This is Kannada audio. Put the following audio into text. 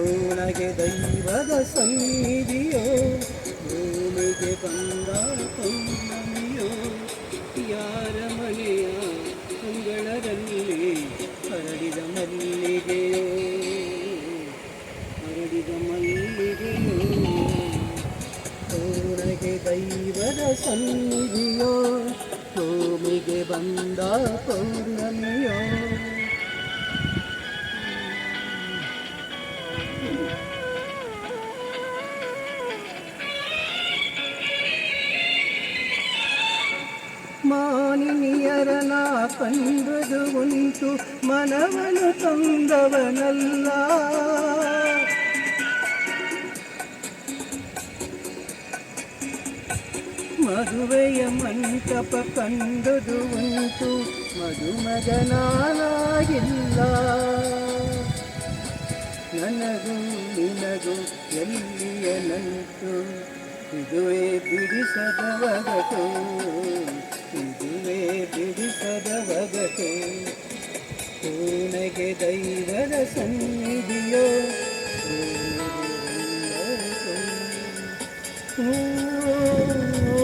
ಓನಗೆ ದೈವದ ಸನ್ನಿಧಿಯೋ, ಭೂಮಿಗೆ ಬಂದ ಪೌರ್ಣಮಿಯೋ, ಯಾರ ಮನೆಯ ಅಂಗಳದಲ್ಲಿ ಹರಡಿದ ಮಲ್ಲಿಗೆಯೋ ಹರಡಿದ ಮಲ್ಲಿಗೆಯೋ. ಓನಗೆ ದೈವದ ಸನ್ನಿಧಿಯೋ ಬಂದ ಪೌರ್ಣಮಿಯೋ. ಮಾನಿನಿಯರನ ಕಂಡದು ಉಂಟು ಮನವನು ತಂದವನಲ್ಲ ಮದುವೆಯ ಮಂಟಪ ಕಂಡುದು ಉಂಟು. ಮದುಮಗನಾಗಿಲ್ಲ ನನಗೂ ನಿನಗೂ ಎಲ್ಲಿಯ ನಂಟು? ಇದುವೇ ಬಿಡಿಸದ ಒಗಟು. ಇದುವೇ ಬಿಡಿಸದ ಒಗಟು. ಕೋಣೆಗೆ ದೈವದ ಸನ್ನಿಧಿಯೋ? ಸನ್ನಿಧಿ.